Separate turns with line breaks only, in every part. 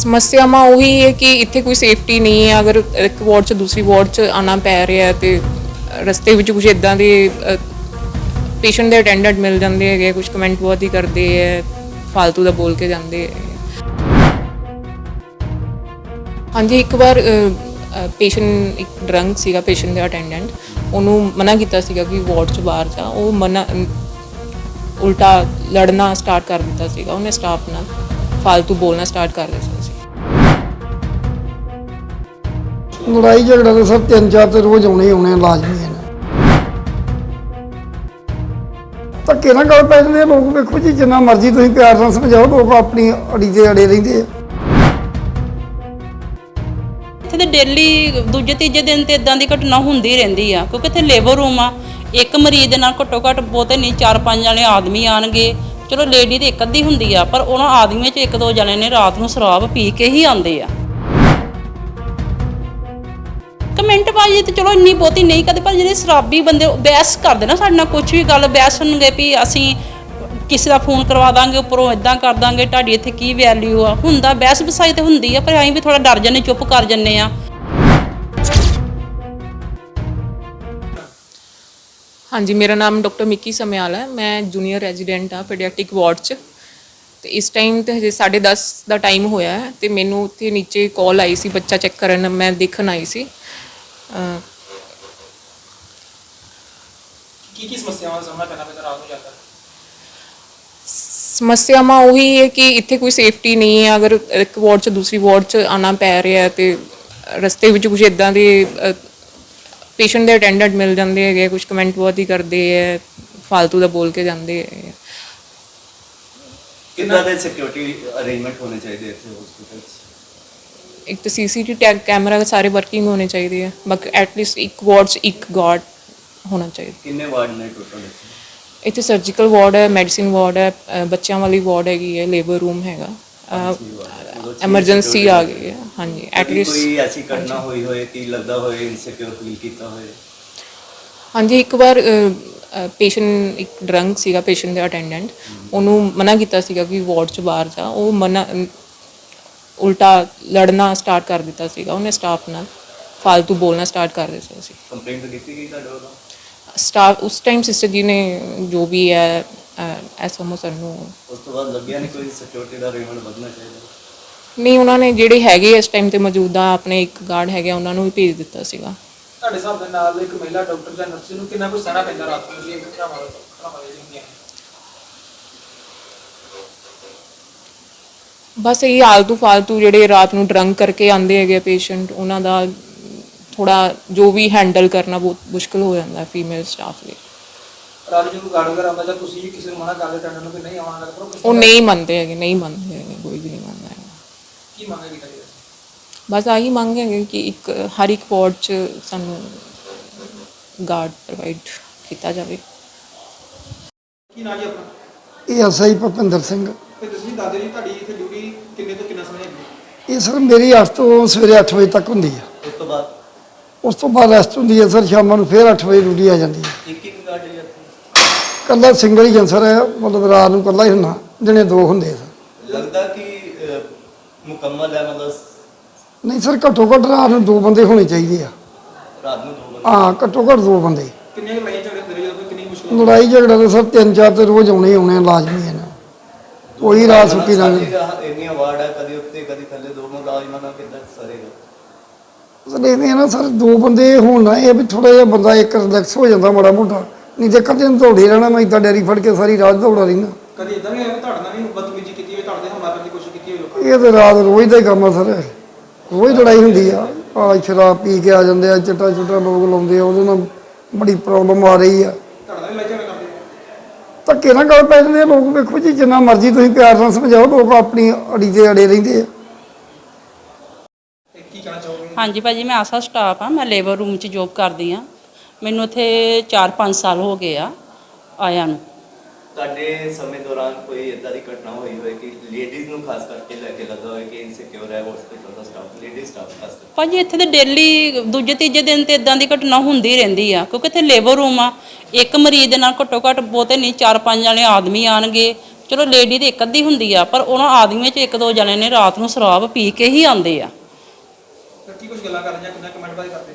ਸਮੱਸਿਆਵਾਂ ਉਹੀ ਹੈ ਕਿ ਇੱਥੇ ਕੋਈ ਸੇਫਟੀ ਨਹੀਂ ਹੈ। ਅਗਰ ਇੱਕ ਵਾਰਡ 'ਚ ਦੂਸਰੀ ਵਾਰਡ 'ਚ ਆਣਾ ਪੈ ਰਿਹਾ ਹੈ ਤੇ ਰਸਤੇ ਵਿੱਚ ਕੁਝ ਇਦਾਂ ਦੇ ਪੇਸ਼ੈਂਟ ਦੇ ਅਟੈਂਡੈਂਟ ਮਿਲ ਜਾਂਦੇ ਹੈਗੇ ਕੁਝ ਕਮੈਂਟ ਬਹੁਤ ਹੀ ਕਰਦੇ ਹੈ ਫਾਲਤੂ ਦਾ ਬੋਲ ਕੇ ਜਾਂਦੇ ਹਾਂਜੀ, ਇੱਕ ਵਾਰ ਪੇਸ਼ੈਂਟ ਇੱਕ ਡਰੰਕ ਸੀਗਾ ਪੇਸ਼ੈਂਟ ਦੇ ਅਟੈਂਡੈਂਟ ਉਹਨੂੰ ਮਨਾ ਕੀਤਾ ਸੀਗਾ ਕਿ ਵਾਰਡ 'ਚ ਬਾਹਰ ਜਾ। ਉਹ ਮਨਾ ਉਲਟਾ ਲੜਨਾ ਸਟਾਰਟ ਕਰ ਦਿੱਤਾ ਸੀਗਾ। ਉਹਨੇ ਸਟਾਫ ਨਾਲ ਫਾਲਤੂ ਬੋਲਣਾ ਸਟਾਰਟ ਕਰ ਦਿੱਤਾ।
ਲੜਾਈ ਝਗੜਾ ਤਾਂ ਸਭ ਤਿੰਨ ਚਾਰ ਤੇ ਰੋਜ਼ ਆਉਣੇ ਹੀ ਆਉਣੇ ਆ, ਲਾਜ਼ਮੀ ਹੈ ਧੱਕੇ ਨਾਲ ਗੱਲ ਪੈ ਜਾਂਦੇ ਆ ਲੋਕ ਵੇਖੋ ਜੀ ਜਿੰਨਾ ਮਰਜ਼ੀ ਤੁਸੀਂ ਪਿਆਰ ਨਾਲ ਸਮਝਾਓ ਲੋਕ ਆਪਣੀ ਅੜੀ ਤੇ ਅੜੇ ਰਹਿੰਦੇ ਆ।
ਇੱਥੇ ਤੇ ਡੇਲੀ ਦੂਜੇ ਤੀਜੇ ਦਿਨ ਤੇ ਇਦਾਂ ਦੀ ਘਟਨਾ ਹੁੰਦੀ ਰਹਿੰਦੀ ਆ ਕਿਉਂਕਿ ਇੱਥੇ ਲੇਬਰ ਰੂਮ ਆ। ਇੱਕ ਮਰੀਜ਼ ਦੇ ਨਾਲ ਘੱਟੋ ਘੱਟ ਬਹੁਤੇ ਨਹੀਂ ਚਾਰ ਪੰਜ ਜਣੇ ਆਦਮੀ ਆਣਗੇ। ਚਲੋ ਲੇਡੀ ਤੇ ਇੱਕ ਅੱਧੀ ਹੁੰਦੀ ਆ ਪਰ ਉਹਨਾਂ ਆਦਮੀਆਂ 'ਚ ਇੱਕ ਦੋ ਜਣੇ ਨੇ ਰਾਤ ਨੂੰ ਸ਼ਰਾਬ ਪੀ ਕੇ ਹੀ ਆਉਂਦੇ ਆ। ਕਮੈਂਟ ਬਾਜੀ ਤੇ ਚਲੋ ਇੰਨੀ ਬਹੁਤੀ ਨਹੀਂ ਕਰਦੇ ਪਰ ਜਿਹੜੇ ਸ਼ਰਾਬੀ ਬੰਦੇ ਉਹ ਬਹਿਸ ਕਰਦੇ ਨਾ ਸਾਡੇ ਨਾਲ ਕੁਝ ਵੀ ਗੱਲ, ਬਹਿਸ ਹੋਣਗੇ ਵੀ ਅਸੀਂ ਕਿਸੇ ਦਾ ਫੋਨ ਕਰਵਾ ਦਾਂਗੇ, ਉੱਪਰੋਂ ਇਦਾਂ ਕਰ ਦਾਂਗੇ, ਤੁਹਾਡੀ ਇੱਥੇ ਕੀ ਵੈਲਿਊ ਆ? ਹੁੰਦਾ, ਬਹਿਸ ਬਸਾਈ ਤੇ ਹੁੰਦੀ ਆ, ਪਰ ਅਸੀਂ ਵੀ ਥੋੜਾ ਡਰ ਜੰਨੇ ਚੁੱਪ ਕਰ ਜੰਨੇ ਆ।
ਹਾਂਜੀ, ਮੇਰਾ ਨਾਮ ਡਾਕਟਰ ਮਿੱਕੀ ਸਮਿਆਲ ਹੈ, ਮੈਂ ਜੂਨੀਅਰ ਰੈਜ਼ੀਡੈਂਟ ਆ ਪੀਡੀਆਟ੍ਰਿਕ ਵਾਰਡ 'ਚ। ਤੇ ਇਸ ਟਾਈਮ ਤੇ ਹਜੇ 10:30 ਦਾ ਟਾਈਮ ਹੋਇਆ ਹੈ, ਤੇ ਮੈਨੂੰ ਉੱਥੇ ਨੀਚੇ ਕਾਲ ਆਈ ਸੀ, ਬੱਚਾ ਚੈੱਕ ਕਰਨ, ਮੈਂ ਦੇਖਣ ਆਈ ਸੀ।
ਕੀ ਕੀ ਸਮੱਸਿਆਵਾਂ ਦਾ ਸਾਹਮਣਾ ਕਰਨਾ ਪੈਂਦਾ ਰਾਤ ਨੂੰ ਜਾ ਕੇ
ਸਮੱਸਿਆਵਾਂ ਉਹੀ ਹੈ ਕਿ ਇੱਥੇ ਕੋਈ ਸੇਫਟੀ ਨਹੀਂ ਹੈ। ਅਗਰ ਇੱਕ ਵਾਰਡ 'ਚ ਦੂਸਰੀ ਵਾਰਡ 'ਚ ਆਣਾ ਪੈ ਰਿਹਾ ਹੈ ਤੇ ਰਸਤੇ ਵਿੱਚ ਕੁਝ ਇਦਾਂ ਦੇ ਪੇਸ਼ੈਂਟ ਦੇ ਅਟੈਂਡੈਂਟ ਮਿਲ ਜਾਂਦੇ ਹੈਗੇ ਕੁਝ ਕਮੈਂਟ ਬਹੁਤ ਹੀ ਕਰਦੇ ਹੈ ਫालतू ਦਾ ਬੋਲ ਕੇ ਜਾਂਦੇ ਹੈ
ਕਿੰਨਾ ਦੇ ਸਿਕਿਉਰਿਟੀ ਅਰੇਂਜਮੈਂਟ ਹੋਣੇ ਚਾਹੀਦੇ ਇੱਥੇ ਹਸਪੀਟਲ 'ਚ
ਇੱਕ ਤਾਂ ਸੀਸੀਟੀ ਟੈਗ ਕੈਮਰਾ ਸਾਰੇ ਵਰਕਿੰਗ ਹੋਣੇ ਚਾਹੀਦੇ ਆ ਬਾਕੀ ਐਟਲੀਸਟ ਇੱਕ ਵਾਰਡ 'ਚ ਇੱਕ ਗਾਰਡ ਹੋਣਾ ਚਾਹੀਦਾ।
ਕਿੰਨੇ ਵਾਰਡ ਨੇ ਟੋਟਲ ਇੱਥੇ?
ਸਰਜੀਕਲ ਵਾਰਡ ਹੈ ਮੈਡੀਸਿਨ ਵਾਰਡ ਹੈ ਅ, ਬੱਚਿਆਂ ਵਾਲੀ ਵਾਰਡ ਹੈਗੀ ਹੈ ਲੇਬਰ ਰੂਮ ਹੈਗਾ। ਐਮਰਜੈਂਸੀ ਆ ਗਈ ਹੈ ਹਾਂਜੀ
ਕਦੀ
ਐਟਲੀਸਟ
ਕੋਈ ਐਸੀ ਘਟਨਾ ਹੋਈ ਹੋਏ ਕਿ ਲੱਗਦਾ ਹੋਏ ਇਨਸਿਕਿਉਰ ਫੀਲ ਕੀਤਾ ਹੋਏ?
ਹਾਂਜੀ ਇੱਕ ਵਾਰ ਪੇਸ਼ੈਂਟ ਇੱਕ ਡਰੰਕ ਸੀਗਾ ਪੇਸ਼ੈਂਟ ਦਾ ਅਟੈਂਡੈਂਟ ਉਹਨੂੰ ਮਨਾ ਕੀਤਾ ਸੀਗਾ ਕਿ ਵਾਰਡ 'ਚ ਬਾਹਰ ਜਾ ਉਹ ਮਨਾ ਉਲਟਾ ਲੜਨਾ ਸਟਾਰਟ ਕਰ ਦਿੱਤਾ ਸੀਗਾ ਉਹਨੇ ਸਟਾਫ ਨਾਲ। ਫालतू ਬੋਲਣਾ ਸਟਾਰਟ ਕਰ ਦਿੱਤਾ ਸੀ।
ਕੰਪਲੇਂਟ ਕੀਤੀ ਗਈ ਤੁਹਾਡੇ ਵੱਲੋਂ?
ਸਟਾਫ ਉਸ ਟਾਈਮ ਸਿਸਟਰ ਜੀ ਨੇ ਜੋ ਵੀ ਹੈ ਐਸਐਮਓ ਸਰ ਨੂੰ
ਉਸ ਤੋਂ ਬਾਅਦ ਲੱਗਿਆ ਨਹੀਂ ਕੋਈ ਸਿਕਿਉਰਿਟੀ ਦਾ ਅਰੇਂਜਮੈਂਟ ਵਧਣਾ ਚਾਹੀਦਾ?
ਨਹੀਂ ਉਹਨਾਂ ਨੇ ਜਿਹੜੇ ਹੈਗੇ ਇਸ ਟਾਈਮ ਤੇ ਮੌਜੂਦਾ ਆਪਣੇ ਇੱਕ ਗਾਰਡ ਹੈਗੇ ਉਹਨਾਂ ਨੂੰ ਵੀ ਭੇਜ ਦਿੱਤਾ ਸੀਗਾ।
ਤੁਹਾਡੇ ਹਿਸਾਬ ਦੇ ਨਾਲ ਇੱਕ ਮਹਿਲਾ ਡਾਕਟਰ ਜਾਂ ਨਰਸ ਨੂੰ ਕਿੰਨਾ ਕੁ ਸਹਿਣਾ ਪੈਂਦਾ ਰਾਤ ਨੂੰ? ਜੀ ਇੱਕ ਘਟਨਾਵਾਂ ਘਟਨਾਵਾਂ ਜਿਹੜੀਆਂ ਹੁੰਦੀਆਂ ਨੇ
ਬਸ ਇਹ ਆਲਤੂ ਫਾਲਤੂ ਜਿਹੜੇ ਰਾਤ ਨੂੰ ਡਰੰਕ ਕਰਕੇ ਆਉਂਦੇ ਹੈਗੇ ਪੇਸ਼ੈਂਟ ਉਹਨਾਂ ਦਾ ਥੋੜਾ ਜੋ ਵੀ ਹੈਂਡਲ ਕਰਨਾ ਬਹੁਤ ਮੁਸ਼ਕਲ ਹੋ ਜਾਂਦਾ ਫੀਮੇਲ ਸਟਾਫ ਲਈ।
ਰਾਤ ਨੂੰ ਜਦੋਂ ਗਾਰਡ ਵਗੈਰਾ ਆਉਂਦਾ ਜਾਂ ਤੁਸੀਂ ਵੀ ਕਿਸੇ ਨੂੰ ਮਨਾ ਕਰਦੇ ਟੈਂਡਰ ਨੂੰ ਕਿ ਨਹੀਂ ਆਉਣਾ ਕਰੋ ਕੁਛ
ਉਹ ਨਹੀਂ ਮੰਨਦੇ ਹੈਗੇ ਨਹੀਂ ਮੰਨਦੇ ਹੈਗੇ ਕੋਈ ਵੀ ਨਹੀਂ ਮੰਨਦਾ ਹੈਗਾ।
ਕੀ ਮੰਗੇਗੀ ਤੁਹਾਡੀ
ਬਸ ਆਹੀ ਮੰਗ ਹੈਗੇ ਕਿ ਇੱਕ ਹਰ ਇੱਕ ਵਾਰਡ 'ਚ ਸਾਨੂੰ ਗਾਰਡ ਪ੍ਰੋਵਾਈਡ ਕੀਤਾ ਜਾਵੇ।
ਕੀ ਨਾਂ ਜੀ ਆਪਣਾ?
ਇਹ ਐਸਆਈ ਭੁਪਿੰਦਰ ਸਿੰਘ।
ਤੇ ਤੁਸੀਂ ਦਾਦੇ ਜੀ ਤੁਹਾਡੀ ਇੱਥੇ ਡਿਊਟੀ ਕਿੰਨੇ ਤੋਂ ਕਿੰਨਾ ਸਮੇਂ ਹੈਗੀ?
ਇਹ ਸਰ ਮੇਰੀ 8 ਤੋਂ ਸਵੇਰੇ 8 ਵਜੇ ਤੱਕ ਹੁੰਦੀ ਆ।
ਉਸ ਤੋਂ ਬਾਅਦ?
ਉਸ ਤੋਂ ਬਾਅਦ ਰੈਸਟ ਹੁੰਦੀ ਹੈ ਸਰ ਸ਼ਾਮਾਂ ਨੂੰ ਫੇਰ 8 ਵਜੇ ਡਿਊਟੀ ਆ ਜਾਂਦੀ ਹੈ
ਇੱਕ ਇੱਕ ਗਾਰਡ ਹੈ ਇੱਥੇ?
ਕੱਲਾ ਸਿੰਗਲ ਹੀ ਜੰਸਰ ਹੈ ਮਤਲਬ ਰਾਤ ਨੂੰ ਕੱਲਾ ਹੀ ਹੁੰਦਾ ਦਿਨੇ ਦੋ ਹੁੰਦੇ ਆ ਸਰ।
ਲੱਗਦਾ ਕਿ ਅਹ, ਮੁਕੰਮਲ ਹੈ ਮਤਲਬ
ਨਹੀਂ ਸਰ ਘੱਟੋ ਘੱਟ ਰਾਤ ਨੂੰ ਦੋ ਬੰਦੇ ਹੋਣੇ ਚਾਹੀਦੇ ਆ।
ਰਾਤ ਨੂੰ ਦੋ ਬੰਦੇ?
ਹਾਂ ਘੱਟੋ ਘੱਟ ਦੋ ਬੰਦੇ।
ਕਿੰਨੇ ਕੁ ਲੜਾਈਆਂ ਝਗੜੇ ਹੁੰਦੇ ਨੇ ਜਦੋਂ ਕੋਈ ਕਿੰਨੀ ਮੁਸ਼ਕਲ
ਲੜਾਈ ਝਗੜਾ ਤਾਂ ਸਰ ਤਿੰਨ ਚਾਰ ਤੇ ਰੋਜ਼ ਆਉਣੇ ਹੀ ਆਉਣੇ ਆ, ਲਾਜ਼ਮੀ। ਹੈ ਨਾ ਕੋਈ ਰਾਤ ਸੁੱਕੀ ਲੰਘ
ਇੰਨੀਆਂ ਵਾਰਡ ਹੈ ਕਦੀ ਉੱਤੇ ਕਦੀ ਥੱਲੇ ਦੋ ਮੁਲਾਜ਼ਮਾਂ ਨਾਲ ਕਿੱਦਾਂ ਸਰੇਗਾ
ਸਰ ਇਹ ਨਾ ਸਰ ਦੋ ਬੰਦੇ ਹੋਣ ਨਾ ਇਹ ਵੀ ਥੋੜਾ ਜਿਹਾ ਬੰਦਾ ਇੱਕ ਰਿਲੈਕਸ ਹੋ ਜਾਂਦਾ ਮਾੜਾ ਮੋਟਾ। ਨਹੀਂ ਤੇ ਕਦੇ ਨੂੰ ਦੌੜੇ ਰਹਿਣਾ ਮੈਂ ਇਦਾਂ ਡੈਰੀ ਫੜ ਕੇ ਸਾਰੀ ਰਾਤ ਦੌੜਾ ਰਹਿਣਾ।
ਕਦੀ ਇਦਾਂ ਵੀ ਹੋਇਆ ਕਿ ਤੁਹਾਡੇ ਨਾਲ ਵੀ ਬਦਤਮੀਜ਼ੀ ਕੀਤੀ ਹੋਵੇ ਤੁਹਾਡੇ ਤੇ ਹਮਲਾ ਕਰਨ ਦੀ ਕੋਸ਼ਿਸ਼ ਕੀਤੀ ਹੋਵੇ ਲੋਕਾਂ ਨੇ?
ਇਹ ਤੇ ਰਾਤ ਰੋਜ਼ ਦਾ ਹੀ ਕੰਮ ਆ ਸਰ। ਰੋਜ਼ ਲੜਾਈ ਹੁੰਦੀ ਆ। ਆ ਸ਼ਰਾਬ ਪੀ ਕੇ ਆ ਜਾਂਦੇ ਆ ਚਿੱਟਾ ਚੁੱਟਾ ਲੋਕ ਲਾਉਂਦੇ ਆ ਉਹਦੇ ਨਾਲ ਬੜੀ ਪ੍ਰੋਬਲਮ ਆ ਰਹੀ ਆ
ਤੁਹਾਡੇ ਨਾਲ ਵੀ ਲੜਾਈ ਝਗੜੇ ਕਰਦੇ ਆ?
ਧੱਕੇ ਨਾਲ ਗੱਲ ਪੈ ਜਾਂਦੇ ਆ ਲੋਕ ਵੇਖੋ ਜੀ ਜਿੰਨਾ ਮਰਜ਼ੀ ਤੁਸੀਂ ਪਿਆਰ ਨਾਲ ਸਮਝਾਓ ਲੋਕ ਆਪਣੀ ਅੜੀ ਤੇ ਅੜੇ ਰਹਿੰਦੇ ਆ।
ਤੇ ਕੀ ਕਹਿਣਾ ਚਾਹੋਗੇ?
ਹਾਂਜੀ ਭਾਜੀ ਮੈਂ ਆਸਾ ਸਟਾਫ ਆ ਮੈਂ ਲੇਬਰ ਰੂਮ 'ਚ ਜੋਬ ਕਰਦੀ ਆ ਮੈਨੂੰ ਇੱਥੇ 4-5 ਸਾਲ ਹੋ ਗਏ ਆ ਆਇਆਂ ਨੂੰ।
ਤੁਹਾਡੇ ਸਮੇਂ ਦੌਰਾਨ ਕੋਈ ਇਦਾਂ ਦੀ ਘਟਨਾ ਹੋਈ ਹੋਵੇ ਕਿ ਲੇਡੀਜ਼ ਨੂੰ ਖਾਸ ਕਰਕੇ ਲੈ ਕੇ ਲੱਗਾ ਹੋਵੇ ਕਿ ਇਨਸਿਕਿਉਰ ਹੈ ਹਸਪੀਟਲ ਦਾ ਸਟਾਫ ਲੇਡੀ ਸਟਾਫ ਖਾਸ ਕਰਕੇ?
ਭਾਜੀ ਇੱਥੇ ਤੇ ਡੇਲੀ ਦੂਜੇ ਤੀਜੇ ਦਿਨ ਤੇ ਇਦਾਂ ਦੀ ਘਟਨਾ ਹੁੰਦੀ ਰਹਿੰਦੀ ਆ ਕਿਉਂਕਿ ਇੱਥੇ ਲੇਬਰ ਰੂਮ ਆ। ਇੱਕ ਮਰੀਜ਼ ਦੇ ਨਾਲ ਘੱਟੋ ਘੱਟ ਬਹੁਤੇ ਨਹੀਂ ਚਾਰ ਪੰਜ ਜਣੇ ਆਦਮੀ ਆਣਗੇ। ਚਲੋ ਲੇਡੀ ਤੇ ਇੱਕ ਅੱਧੀ ਹੁੰਦੀ ਆ ਪਰ ਉਹਨਾਂ ਆਦਮੀਆਂ 'ਚ ਇੱਕ ਦੋ ਜਣੇ ਨੇ ਰਾਤ ਨੂੰ ਸ਼ਰਾਬ ਪੀ ਕੇ ਹੀ ਆਉਂਦੇ ਆ।
ਕੀ ਕੁਝ ਗੱਲਾਂ ਕਰਦੇ ਜਾਂ ਕਿੰਨਾ ਕਮੈਂਟ ਬਾਈ ਕਰਦੇ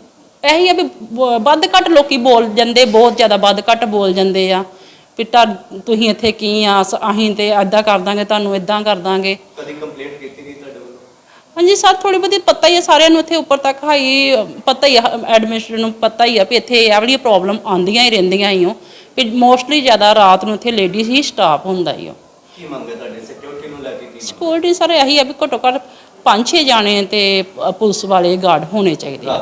ਇਹੀ ਆ ਵੀ ਬ- ਵੱਧ ਘੱਟ ਲੋਕੀ ਬੋਲ ਜਾਂਦੇ ਬਹੁਤ ਜ਼ਿਆਦਾ ਵੱਧ ਘੱਟ ਬੋਲ ਜਾਂਦੇ ਆ। ਵੀ ਤਾਂ ਤੁਸੀਂ ਇੱਥੇ ਕੀ ਆ ਸ- ਅਸੀਂ ਤੇ ਐਦਾਂ ਕਰ ਦਾਂਗੇ ਤੁਹਾਨੂੰ ਇਦਾਂ ਕਰ ਦਾਂਗੇ।
ਕਦੀ ਕੰਪਲੇਂਟ ਕੀਤੀ ਗਈ ਤੁਹਾਡੇ ਵੱਲੋਂ?
ਹਾਂਜੀ ਸਰ ਥੋੜੀ ਬਹੁਤੀ ਪਤਾ ਹੀ ਆ ਸਾਰਿਆਂ ਨੂੰ ਇੱਥੇ ਉੱਪਰ ਤੱਕ ਹਾਈ ਪਤਾ ਹੀ ਆ ਐਡਮਿਨਿਸਟ੍ਰੇਟਰ ਨੂੰ ਪਤਾ ਹੀ ਆ ਵੀ ਇੱਥੇ ਇਹ ਵਾਲੀ ਪ੍ਰੋਬਲਮ ਆਉਂਦੀਆਂ ਹੀ ਰਹਿੰਦੀਆਂ ਹੀ ਹੋ ਵੀ ਮੋਸਟਲੀ ਜ਼ਿਆਦਾ ਰਾਤ ਨੂੰ ਇੱਥੇ ਲੇਡੀਜ਼ ਹੀ ਸਟਾਫ ਹੁੰਦਾ ਹੀ ਹੋ
ਕੀ ਮੰਗੇ ਤੁਹਾਡੇ? ਸਿਕਿਉਰਿਟੀ ਨੂੰ ਲੈ ਕੇ ਕੀ?
ਸਿਕਿਉਰਿਟੀ ਸਰ ਇਹੀ ਆ ਵੀ ਘੱਟੋ ਘੱਟ ਪੰਜ ਛੇ ਜਾਣੇ ਤੇ ਅ, ਪੁਲਿਸ ਵਾਲੇ ਗਾਰਡ ਹੋਣੇ ਚਾਹੀਦੇ ਆ।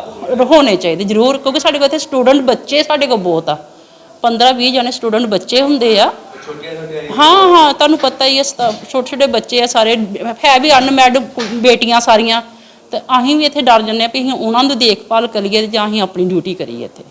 ਹੋਣੇ ਚਾਹੀਦੇ ਜ਼ਰੂਰ ਕਿਉਂਕਿ ਸਾਡੇ ਕੋਲ ਇੱਥੇ ਸਟੂਡੈਂਟ ਬੱਚੇ ਸਾਡੇ ਕੋਲ ਬਹੁਤ ਆ। 15 20 ਜਣੇ ਸਟੂਡੈਂਟ ਬੱਚੇ ਹੁੰਦੇ ਆ। ਹਾਂ ਹਾਂ ਤੁਹਾਨੂੰ ਪਤਾ ਹੀ ਹੈ ਸਤਾ- ਛੋਟੇ ਛੋਟੇ ਬੱਚੇ ਆ ਸਾਰੇ ਹੈ ਵੀ ਅਨਮੈਡ ਬੇਟੀਆਂ ਸਾਰੀਆਂ। ਤੇ ਅਸੀਂ ਵੀ ਇੱਥੇ ਡਰ ਜੰਨੇ ਆ ਵੀ ਅਸੀਂ ਉਹਨਾਂ ਦੀ ਦੇਖਭਾਲ ਕਰੀਏ ਤੇ ਜਾਂ ਅਸੀਂ ਆਪਣੀ ਡਿਊਟੀ ਕਰੀਏ ਇੱਥੇ।